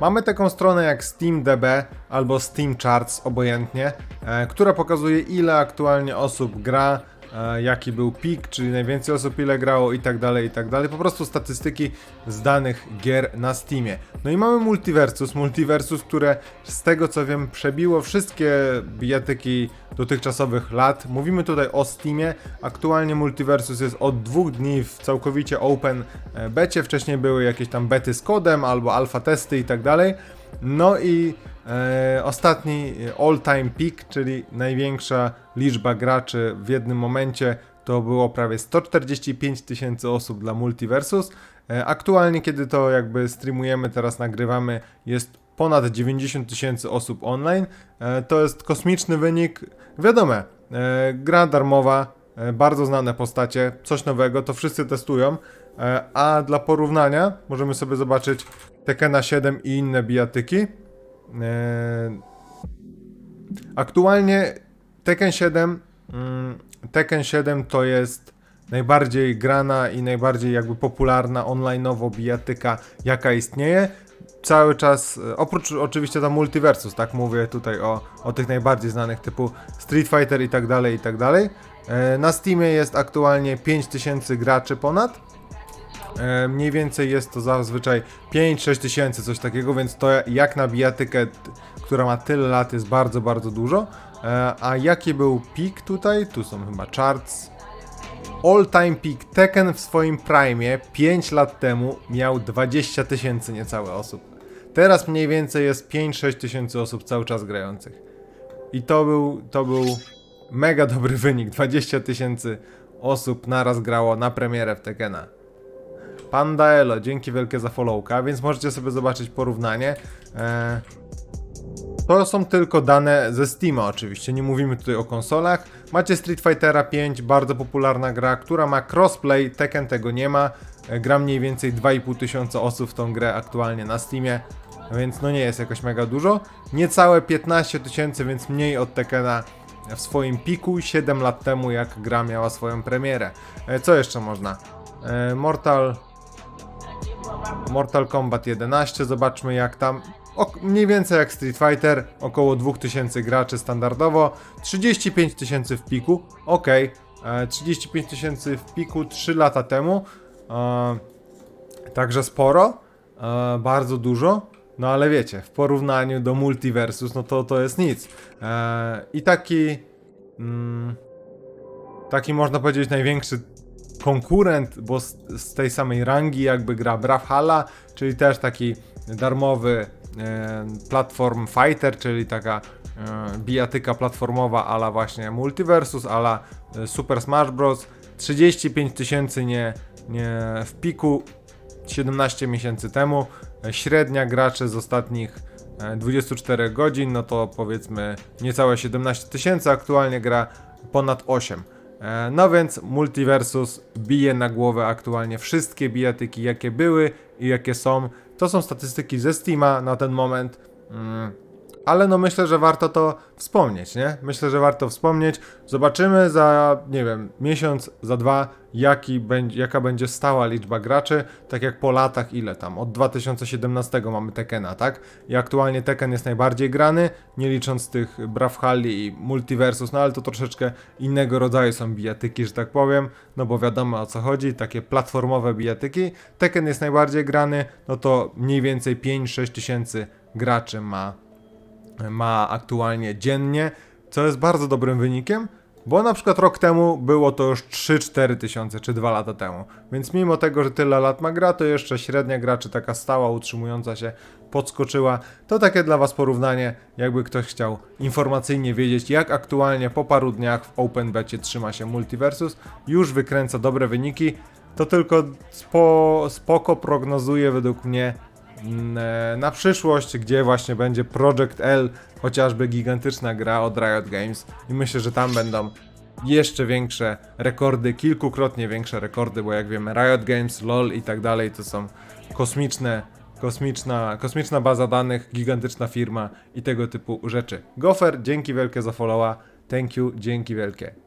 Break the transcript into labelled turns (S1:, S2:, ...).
S1: Mamy taką stronę jak SteamDB albo Steam Charts, obojętnie, e, która pokazuje ile aktualnie osób gra, jaki był pik, czyli najwięcej osób ile grało i tak dalej, i tak dalej. Po prostu statystyki z danych gier na Steamie. No i mamy Multiversus, Multiversus, które z tego co wiem przebiło wszystkie bijatyki dotychczasowych lat. Mówimy tutaj o Steamie. Aktualnie Multiversus jest od dwóch dni w całkowicie open e, becie. Wcześniej były jakieś tam bety z kodem albo alfa testy i tak dalej. No i e, ostatni all time peak, czyli największa liczba graczy w jednym momencie to było prawie 145 tysięcy osób dla Multiversus. E, Aktualnie, kiedy to jakby streamujemy, teraz nagrywamy, jest ponad 90 tysięcy osób online. E, To jest kosmiczny wynik. Wiadomo, e, gra darmowa, e, bardzo znane postacie, coś nowego, to wszyscy testują. E, A dla porównania możemy sobie zobaczyć Tekena 7 i inne bijatyki. E, Aktualnie Tekken 7 mm, Tekken 7 to jest najbardziej grana i najbardziej jakby popularna online'owo bijatyka jaka istnieje. Cały czas, e, oprócz oczywiście tam Multiversus, tak mówię tutaj o, o tych najbardziej znanych typu Street Fighter i tak dalej, i tak dalej. Na Steamie jest aktualnie 5000 graczy ponad. E, Mniej więcej jest to zazwyczaj 5-6 tysięcy, coś takiego, więc to jak na bijatykę, która ma tyle lat, jest bardzo, bardzo dużo. E, A jaki był pik tutaj? Tu są chyba charts. All time peak Tekken w swoim prime 5 lat temu miał 20 tysięcy niecałe osób. Teraz mniej więcej jest 5-6 tysięcy osób cały czas grających. I to był, to był mega dobry wynik. 20 tysięcy osób naraz grało na premierę w Tekkena. Panda Elo, dzięki wielkie za followka, więc możecie sobie zobaczyć porównanie. E, to są tylko dane ze Steama oczywiście, nie mówimy tutaj o konsolach. Macie Street Fightera 5, bardzo popularna gra, która ma crossplay, Tekken tego nie ma. E, Gra mniej więcej 2,5 tysiąca osób w tą grę aktualnie na Steamie, więc no nie jest jakoś mega dużo. Niecałe 15 tysięcy, więc mniej od Tekkena w swoim piku 7 lat temu, jak gra miała swoją premierę. E, Co jeszcze można? Mortal Mortal Kombat 11, zobaczmy jak tam. O, mniej więcej jak Street Fighter, około 2000 graczy standardowo, 35 tysięcy w piku, ok, e, 35 tysięcy w piku 3 lata temu, e, także sporo, e, bardzo dużo, no ale wiecie, w porównaniu do Multiversus, no to to jest nic. E, I taki, mm, taki można powiedzieć największy konkurent, bo z, z tej samej rangi jakby gra Brawlhalla, czyli też taki darmowy e, platform fighter, czyli taka e, bijatyka platformowa ala właśnie Multiversus, ala e, Super Smash Bros. 35 tysięcy nie, nie w piku 17 miesięcy temu. E, Średnia graczy z ostatnich e, 24 godzin, no to powiedzmy niecałe 17 tysięcy, aktualnie gra ponad 8. E, No więc Multiversus bije na głowę aktualnie wszystkie bijatyki, jakie były i jakie są. To są statystyki ze Steama na ten moment. Ale no myślę, że warto to wspomnieć, nie? Myślę, że warto wspomnieć. Zobaczymy za, nie wiem, miesiąc, za dwa, jaki będzie, jaka będzie stała liczba graczy. Tak jak po latach, ile tam? Od 2017 mamy Tekkena, tak? I aktualnie Tekken jest najbardziej grany, nie licząc tych Brawlhalli i Multiversus, no ale to troszeczkę innego rodzaju są bijatyki, że tak powiem, no bo wiadomo o co chodzi, takie platformowe bijatyki. Tekken jest najbardziej grany, no to mniej więcej 5-6 tysięcy graczy ma ma aktualnie dziennie, co jest bardzo dobrym wynikiem, bo na przykład rok temu było to już 3-4 tysiące, czy 2 lata temu. Więc mimo tego, że tyle lat ma gra, to jeszcze średnia graczy taka stała, utrzymująca się, podskoczyła. To takie dla Was porównanie, jakby ktoś chciał informacyjnie wiedzieć, jak aktualnie po paru dniach w Open Becie trzyma się Multiversus. Już wykręca dobre wyniki. To tylko spo, spoko prognozuje według mnie na przyszłość, gdzie właśnie będzie Project L, chociażby gigantyczna gra od Riot Games i myślę, że tam będą jeszcze większe rekordy, kilkukrotnie większe rekordy, bo jak wiemy Riot Games, LoL i tak dalej to są kosmiczne, kosmiczna, kosmiczna baza danych, gigantyczna firma i tego typu rzeczy. Gofer, dzięki wielkie za followa, thank you, dzięki wielkie.